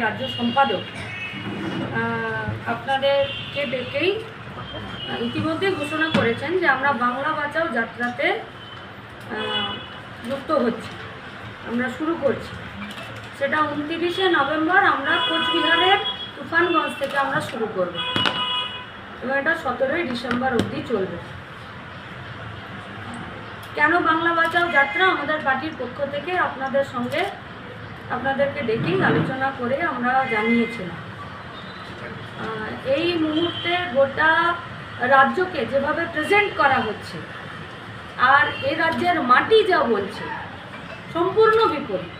রাজ্য সম্পাদক। আপনাদেরকে ডেকেই ইতিমধ্যে ঘোষণা করেছেন যে আমরা বাংলা বাঁচাও যাত্রাতে যুক্ত হচ্ছি। আমরা শুরু করছি। সেটা উনতিরিশে নভেম্বর আমরা কোচবিহারের তুফানগঞ্জ থেকে আমরা শুরু করব। এবং এটা সতেরোই ডিসেম্বর অবধি চলবে। কেন বাংলা বাঁচাও যাত্রা আমাদের পার্টির পক্ষ থেকে আপনাদের সঙ্গে আপনাদেরকে ডেকেই আলোচনা করে আমরা জানিয়েছিলাম। এই মুহূর্তে গোটা রাজ্যকে যেভাবে প্রেজেন্ট করা হচ্ছে, আর এ রাজ্যের মাটি যা বলছে, সম্পূর্ণ বিপরীত।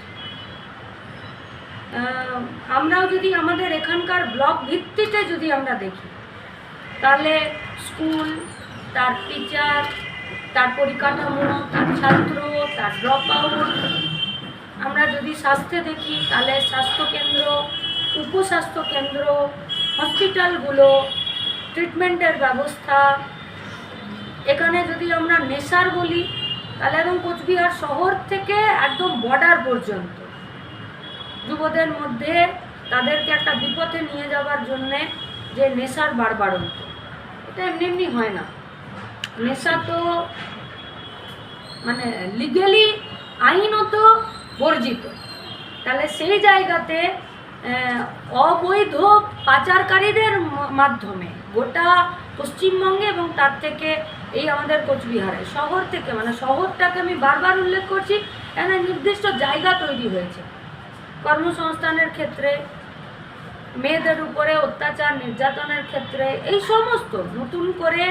আমরাও যদি আমাদের এখানকার ব্লক ভিত্তিতে যদি আমরা দেখি, তাহলে স্কুল, তার টিচার, তার পরিকাঠামো, তার ছাত্র, তার ড্রপ আউট আমরা যদি স্বাস্থ্যে দেখি, তাহলে স্বাস্থ্যকেন্দ্র উপস্বাস্থ্য কেন্দ্র হসপিটালগুলো, ট্রিটমেন্টের ব্যবস্থা, এখানে যদি আমরা নেশার বলি, তাহলে একদম কোচবিহার শহর থেকে একদম বর্ডার পর্যন্ত। যুবদের মধ্যে তাদেরকে একটা বিপথে নিয়ে যাওয়ার জন্যে যে নেশার বাড়বাড়ন্ত এটা এমনি এমনি হয় না। নেশা তো মানে লিগেলি আইনত বর্জিত। তাহলে সেই জায়গাতে অবৈধ পাচারকারীদের মাধ্যমে গোটা পশ্চিমবঙ্গে এবং তার থেকে এই আমাদের কোচবিহারে, শহর থেকে মানে শহরটাকে আমি বারবার উল্লেখ করছি, এখানে নির্দিষ্ট জায়গা তৈরি হয়েছে। কর্মসংস্থানের ক্ষেত্রে, মেয়েদের উপরে অত্যাচার, নির্যাতনের ক্ষেত্রে, এই সমস্ত নতুন করে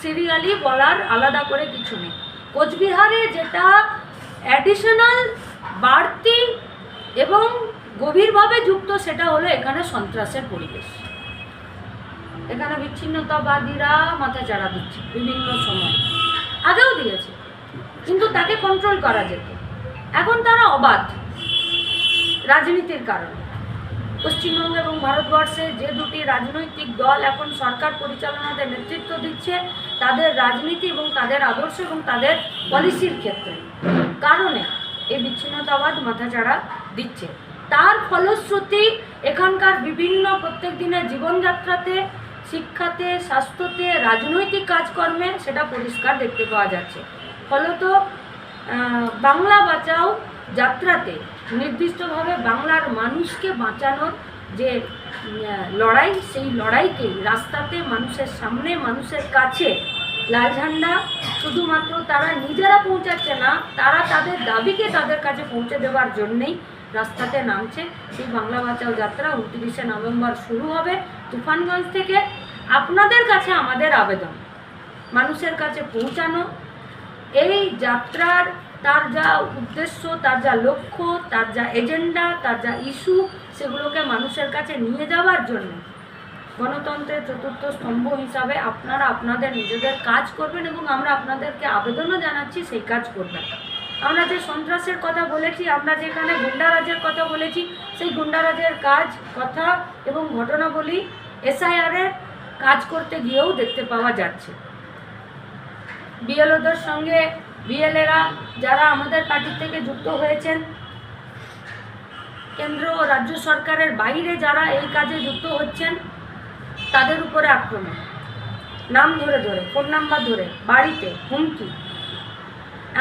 সিরিয়ালি বলার আলাদা করে কিছু নেই। কোচবিহারে যেটা অ্যাডিশনাল বাড়তি এবং গভীরভাবে যুক্ত সেটা হলো এখানে সন্ত্রাসের পরিবেশ। এখানে বিচ্ছিন্নতাবাদীরা মাথা চাড়া দিচ্ছে বিভিন্ন সময়। আগেও দিয়েছে, কিন্তু তাকে কন্ট্রোল করা যেত। এখন তারা অবাধ রাজনীতির কারণে। পশ্চিমবঙ্গ এবং ভারতবর্ষে যে দুটি রাজনৈতিক দল এখন সরকার পরিচালনাতে নেতৃত্ব দিচ্ছে, তাদের রাজনীতি এবং তাদের আদর্শ এবং তাদের পলিসির ক্ষেত্রে। কারণে এই বিচ্ছিন্নতাবাদ মাথাচাড়া দিচ্ছে। তার ফলশ্রুতি এখানকার বিভিন্ন প্রত্যেক দিনের জীবনযাত্রাতে, শিক্ষাতে, স্বাস্থ্যতে, রাজনৈতিক কাজকর্মে সেটা পরিষ্কার দেখতে পাওয়া যাচ্ছে। ফলত বাংলা বাঁচাও যাত্রাতে নির্দিষ্টভাবে বাংলার মানুষকে বাঁচানোর যে লড়াই, সেই লড়াইকেই রাস্তাতে মানুষের সামনে, মানুষের কাছে লাল ঝান্ডা শুধুমাত্র তারা নিজেরা পৌঁছাচ্ছে না, তারা তাদের দাবিকে তাদের কাছে পৌঁছে দেওয়ার জন্যেই রাস্তাতে নামছে। সেই বাংলা বাঁচাও যাত্রা উনত্রিশে নভেম্বর শুরু হবে তুফানগঞ্জ থেকে। আপনাদের কাছে আমাদের আবেদন, মানুষের কাছে পৌঁছানো। এই যাত্রার তার যা উদ্দেশ্য, তার যা লক্ষ্য, তার যা এজেন্ডা, তার যা ইস্যু, সেগুলোকে মানুষের কাছে নিয়ে যাওয়ার জন্য গণতন্ত্রের চতুর্থ স্তম্ভ হিসাবে আপনারা আপনাদের নিজেদের কাজ করবেন এবং আমরা আপনাদেরকে আবেদনও জানাচ্ছি সেই কাজ করবেন। আমরা যে সন্ত্রাসের কথা বলেছি, আমরা যেখানে গুন্ডারাজের কথা বলেছি, সেই গুন্ডারাজের কাজ, কথা এবং ঘটনাবলী এসআইআরের কাজ করতে গিয়েও দেখতে পাওয়া যাচ্ছে। বিএলওদের সঙ্গে বিএলএরা যারা আমাদের পার্টি থেকে যুক্ত হয়েছেন, কেন্দ্র ও রাজ্য সরকারের বাইরে যারা এই কাজে যুক্ত হচ্ছেন তাদের উপরে আক্রমণ। নাম ধরে ধরে ফোন নাম্বার ধরে, বাড়িতে, হুমকি।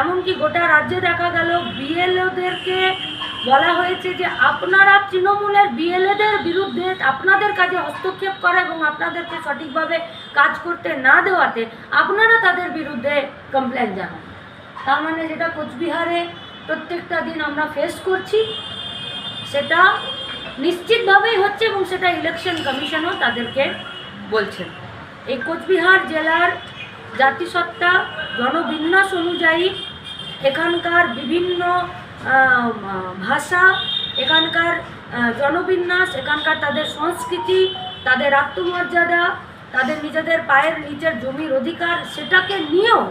এমনকি গোটা রাজ্যে দেখা গেল বিএলওদেরকে বলা হয়েছে যে, আপনারা তৃণমূলের বিএলএদের বিরুদ্ধে আপনাদের কাজে হস্তক্ষেপ করা এবং আপনাদেরকে সঠিকভাবে কাজ করতে না দেওয়াতে আপনারা তাদের বিরুদ্ধে কমপ্লেন জানান। তার মানে যেটা কোচবিহারে প্রত্যেকটা দিন আমরা ফেস করছি, সেটা নিশ্চিতভাবেই হচ্ছে এবং সেটা ইলেকশন কমিশনও তাদেরকে বলছেন এই কোচবিহার জেলার জাতিসত্তা, জনবিন্যাস অনুযায়ী এখানকার বিভিন্ন ভাষা, এখানকার জনবিন্যাস, এখানকার তাদের সংস্কৃতি, তাদের আত্মমর্যাদা, তাদের নিজেদের পায়ের নিচের জমির অধিকার, সেটাকে নিয়েও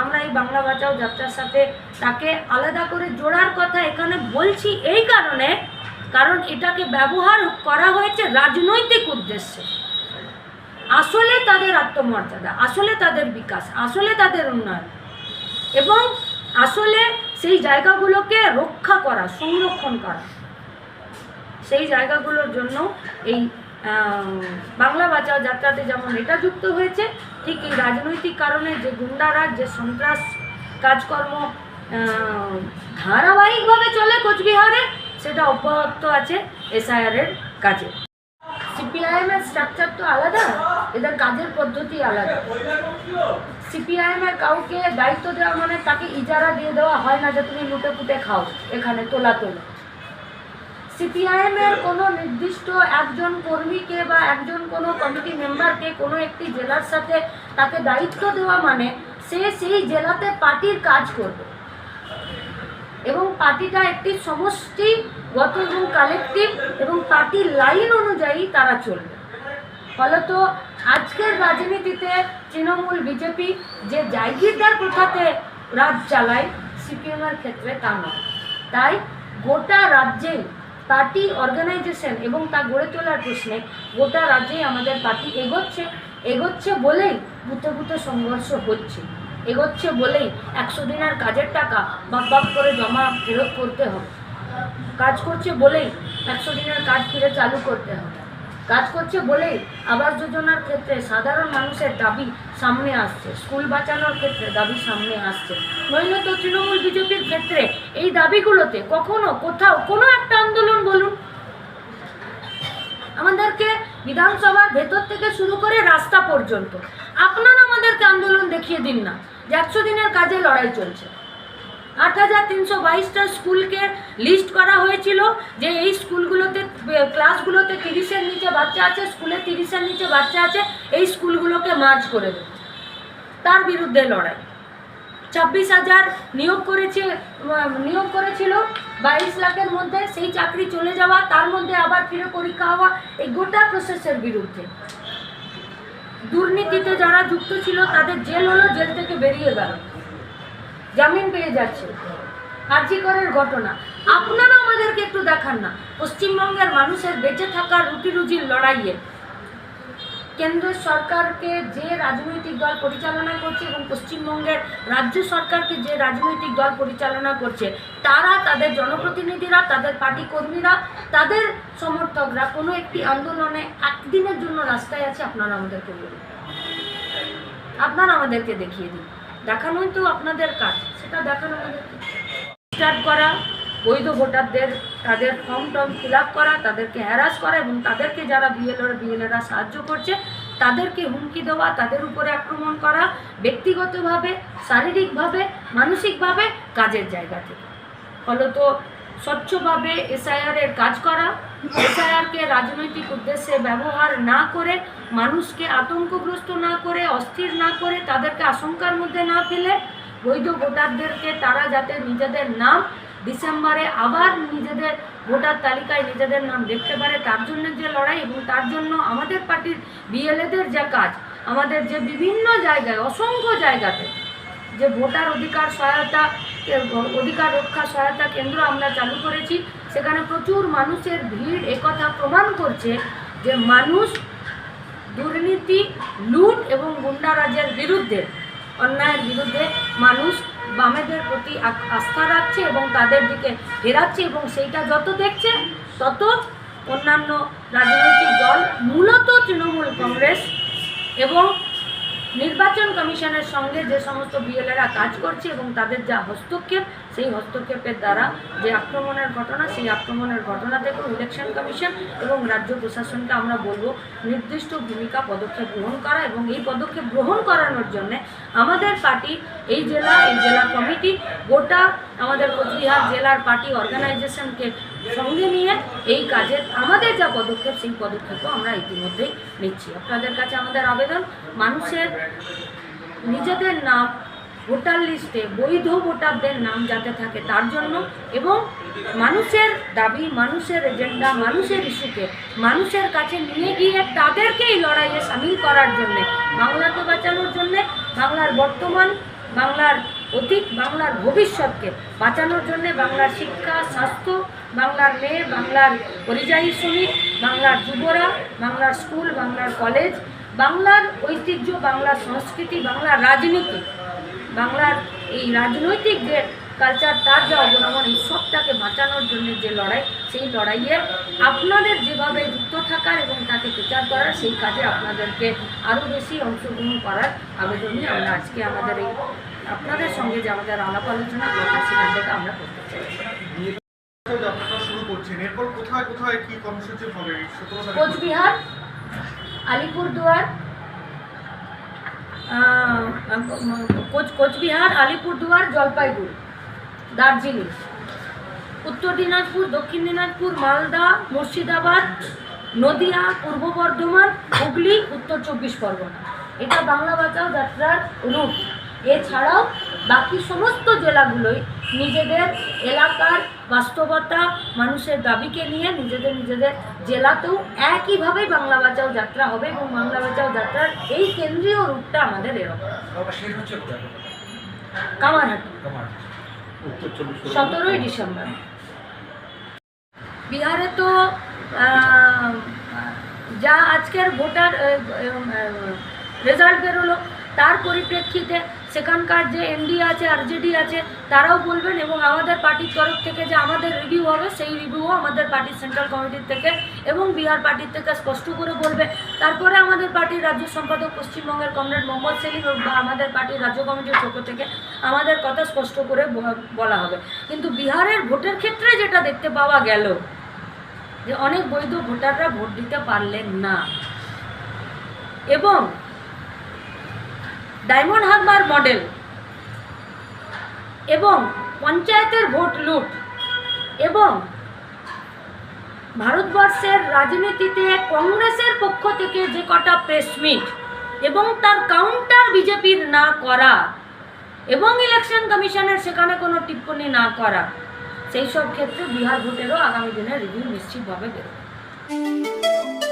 আমরা এই বাংলা বাঁচাও যাত্রার সাথে তাকে আলাদা করে জোড়ার কথা এখানে বলছি। এই কারণে কারণ এটাকে ব্যবহার করা হয়েছে রাজনৈতিক উদ্দেশ্যে। আসলে তাদের আত্মমর্যাদা, আসলে তাদের বিকাশ, আসলে তাদের উন্নয়ন এবং আসলে সেই জায়গাগুলোকে রক্ষা করা, সংরক্ষণ করা। সেই জায়গাগুলোর জন্য এই বাংলা বাঁচাও যাত্রাতে যেমন এটা যুক্ত হয়েছে, ঠিক এই রাজনৈতিক কারণে যে গুন্ডারাজ যে সন্ত্রাস কাজকর্ম ধারাবাহিকভাবে চলে কোচবিহারে সেটা অব্যাহত আছে এসআইআরের কাজে সিপিআইএম এর স্ট্রাকচার তো আলাদা, এদের কাজের পদ্ধতি আলাদা। সিপিআইএম এর কাউকে দায়িত্ব দেওয়া মানে তাকে ইজারা দিয়ে দেওয়া হয় না যে তুমি লুটে পুটে খাও, এখানে তোলা তোলা। সিপিআইএম এর কোনো নির্দিষ্ট একজন কর্মীকে বা একজন কোনো কমিটি মেম্বারকে কোনো একটি জেলার সাথে তাকে দায়িত্ব দেওয়া মানে সে সেই জেলাতে পার্টির কাজ করবে। এবং পার্টিটা একটি সমষ্টিগত এবং কালেকটিভ এবং পার্টির লাইন অনুযায়ী তারা চলবে। ফলত আজকের রাজনীতিতে তৃণমূল, বিজেপি যে জায়গিরদার প্রথাতে রাজ চালায় সিপিএমের ক্ষেত্রে তা নয়। তাই গোটা রাজ্যেই পার্টি অর্গানাইজেশন এবং তা গড়ে তোলার প্রশ্নে গোটা রাজ্যেই আমাদের পার্টি এগোচ্ছে এগোচ্ছে বলেই বুতে বুতে সংঘর্ষ হচ্ছে। এগোচ্ছে বলেই একশো দিনের কাজের টাকা বাপ করে জমা ফেরত করতে হবে। কাজ করছে বলেই একশো দিনের কাজ ফিরে চালু করতে হবে। কাজ করছে বলেই আবাস যোজনার ক্ষেত্রে সাধারণ মানুষের দাবি সামনে আসছে। স্কুল বাঁচানোর ক্ষেত্রে দাবি সামনে আসছে। নইলে তো তৃণমূল বিজেপির ক্ষেত্রে এই দাবিগুলোতে কখনো, কোথাও কোনো একটা আন্দোলন বলুন। আমাদেরকে বিধানসভার ভেতর থেকে শুরু করে রাস্তা পর্যন্ত। আপনারা আমাদেরকে আন্দোলন দেখিয়ে দিন না। একশো দিনের কাজে লড়াই চলছে। আট হাজার তিনশো বাইশটা স্কুলকে লিস্ট করা হয়েছিল যে এই স্কুলগুলোতে ক্লাসগুলোতে তিরিশের নিচে বাচ্চা আছে, স্কুলে তিরিশের নিচে বাচ্চা আছে, এই স্কুলগুলোকে মার্চ করে দেবে। তার বিরুদ্ধে লড়াই। ছাব্বিশ হাজার নিয়োগ করেছে নিয়োগ করেছিল, বাইশ লাখের মধ্যে সেই চাকরি চলে যাওয়া, তার মধ্যে আবার ফিরে পরীক্ষা হওয়া, এই গোটা প্রসেসের বিরুদ্ধে। দুর্নীতিতে যারা যুক্ত ছিল, তাদের জেল হলো, জেল থেকে বেরিয়ে গেল। জামিন পেয়ে যাচ্ছে। কার্যকরের ঘটনা। আপনারা আমাদেরকে একটু দেখান না। পশ্চিমবঙ্গের মানুষের বেঁচে থাকার রুটি রুজির লড়াইয়ে কেন্দ্র সরকারকে যে রাজনৈতিক দল পরিচালনা করছে এবং পশ্চিমবঙ্গের রাজ্য সরকারকে যে রাজনৈতিক দল পরিচালনা করছে, তারা তাদের জনপ্রতিনিধিরা, তাদের পার্টি কর্মীরা, তাদের সমর্থকরা কোনো একটি আন্দোলনে একদিনের জন্য রাস্তায় আছে, আপনারা আমাদেরকে বলুন। আপনারা আমাদেরকে দেখিয়ে দিন। দেখানোই তো আপনাদের কাজ, সেটা দেখানো আমাদেরকে স্টার্ট করা বৈধ ভোটারদের, তাদের ফর্ম টর্ম ফিল করা, তাদেরকে হ্যারাস করা এবং তাদেরকে যারা বিএলওর বিএলএরা সাহায্য করছে, তাদেরকে হুমকি দেওয়া, তাদের উপরে আক্রমণ করা, ব্যক্তিগতভাবে, শারীরিকভাবে, মানসিকভাবে কাজের জায়গা থেকে। ফলত স্বচ্ছভাবে এসআইআরের কাজ করা এসআইআরকে রাজনৈতিক উদ্দেশ্যে ব্যবহার না করে, মানুষকে আতঙ্কগ্রস্ত না করে, অস্থির না করে, তাদেরকে আশঙ্কার মধ্যে না ফেলে, বৈধ ভোটারদেরকে তারা যাতে নিজেদের নাম ডিসেম্বরে আবার নিজেদের ভোটার তালিকায় নিজেদের নাম দেখতে পারে। তার জন্য যে লড়াই এবং তার জন্য আমাদের পার্টির বিএলএদের যা কাজ, আমাদের যে বিভিন্ন জায়গায়, অসংখ্য জায়গাতে যে ভোটার অধিকার সহায়তা, অধিকার রক্ষা সহায়তা কেন্দ্র আমরা চালু করেছি। সেখানে প্রচুর মানুষের ভিড় একথা প্রমাণ করছে যে মানুষ দুর্নীতি, লুট এবং গুন্ডারাজের বিরুদ্ধে, অন্যায়ের বিরুদ্ধে মানুষ বামেদের প্রতি আস্থা রাখছে এবং তাদের দিকে ফেরাচ্ছে এবং সেইটা যত দেখছে, তত অন্যান্য রাজনৈতিক দল, মূলত তৃণমূল কংগ্রেস এবং নির্বাচন কমিশনের সঙ্গে যে সমস্ত বিএলএরা কাজ করছে এবং তাদের যা হস্তক্ষেপ সেই হস্তক্ষেপের দ্বারা যে আক্রমণের ঘটনা, সেই আক্রমণের ঘটনা থেকে ইলেকশন কমিশন এবং রাজ্য প্রশাসনকে আমরা বলব নির্দিষ্ট ভূমিকা পদক্ষেপ গ্রহণ করা এবং এই পদক্ষেপ গ্রহণ করানোর জন্য আমাদের পার্টি, এই জেলা এই জেলা কমিটি, গোটা আমাদের কোচবিহার জেলার পার্টি অর্গানাইজেশনকে সঙ্গে নিয়ে এই কাজের আমাদের যা পদক্ষেপ, সেই পদক্ষেপও আমরা ইতিমধ্যেই নিচ্ছি। আপনাদের কাছে আমাদের আবেদন, মানুষের, নিজেদের নাম ভোটার লিস্টে বৈধ ভোটারদের নাম যাতে থাকে তার জন্য এবং মানুষের দাবি, মানুষের এজেন্ডা মানুষের ইস্যুকে মানুষের কাছে নিয়ে গিয়ে তাদেরকে এই লড়াইয়ে সামিল করার জন্যে, বাংলাকে বাঁচানোর জন্যে, বাংলার বর্তমান, বাংলার অতীত, বাংলার ভবিষ্যৎকে বাঁচানোর জন্যে বাংলার শিক্ষা, স্বাস্থ্য, বাংলার মেয়ে, বাংলার পরিযায়ী শ্রমিক, বাংলার যুবরা, বাংলার স্কুল, বাংলার কলেজ, বাংলার ঐতিহ্য, বাংলার সংস্কৃতি, বাংলার রাজনীতি বাংলার এই রাজনৈতিক যে কালচার তার যা অবলম্বন এই সবটাকে বাঁচানোর জন্য যে লড়াই সেই লড়াইয়ে আপনাদের যেভাবে যুক্ত থাকার এবং তাকে প্রচার করার সেই কাজে আপনাদেরকে আরও বেশি অংশগ্রহণ করার আবেদনই আমরা আজকে আমাদের এই আপনাদের সঙ্গে যে আমাদের আলাপ আলোচনা কথা সেখান থেকে আমরা করতে চাই কোচবিহার শুরু কোচ কোচবিহার, আলিপুরদুয়ার, জলপাইগুড়ি, দার্জিলিং। উত্তর দিনাজপুর, দক্ষিণ দিনাজপুর, মালদা, মুর্শিদাবাদ, নদিয়া, পূর্ব বর্ধমান, হুগলি, উত্তর চব্বিশ পরগনা। এটা বাংলা বাঁচাও যাত্রার রুট এছাড়াও বাকি সমস্ত জেলাগুলোই নিজেদের এলাকার বাস্তবতা মানুষের দাবিকে নিয়ে নিজেদের নিজেদের জেলাতেও একইভাবে বাংলা বাঁচাও যাত্রা হবে এবং বাংলা বাঁচাও যাত্রার এই কেন্দ্রীয় রূপটা আমাদের এরকম। কামারহাটি। সতেরোই ডিসেম্বর। বিহারে তো আহ, যা আজকের ভোটার রেজাল্ট বেরোলো তার পরিপ্রেক্ষিতে সেখানকার যে এমডি আছে আরজেডি আছে, তারাও বলবেন এবং আমাদের পার্টির তরফ থেকে যে আমাদের রিভিউ হবে, সেই রিভিউও আমাদের পার্টির সেন্ট্রাল কমিটির থেকে এবং বিহার পার্টির থেকে স্পষ্ট করে বলবে। তারপরে আমাদের পার্টির রাজ্য সম্পাদক পশ্চিমবঙ্গের কমরেড মোহাম্মদ সেলিম বা আমাদের পার্টির রাজ্য কমিটির পক্ষ থেকে আমাদের কথা স্পষ্ট করে বলা হবে। কিন্তু বিহারের ভোটের ক্ষেত্রে যেটা দেখতে পাওয়া গেল, যে অনেক বৈধ ভোটাররা ভোট দিতে পারলেন না। এবং ডায়মন্ড হারবার মডেল এবং পঞ্চায়েতের ভোট লুট এবং ভারতবর্ষের রাজনীতিতে কংগ্রেসের পক্ষ থেকে যে কটা প্রেস মিট এবং তার কাউন্টার বিজেপির না করা এবং ইলেকশন কমিশনের সেখানে কোনো টিপ্পণী না করা, সেই সব ক্ষেত্রে বিহার ভোটেরও আগামী দিনে রিভিউ নিশ্চিতভাবে বেরোবে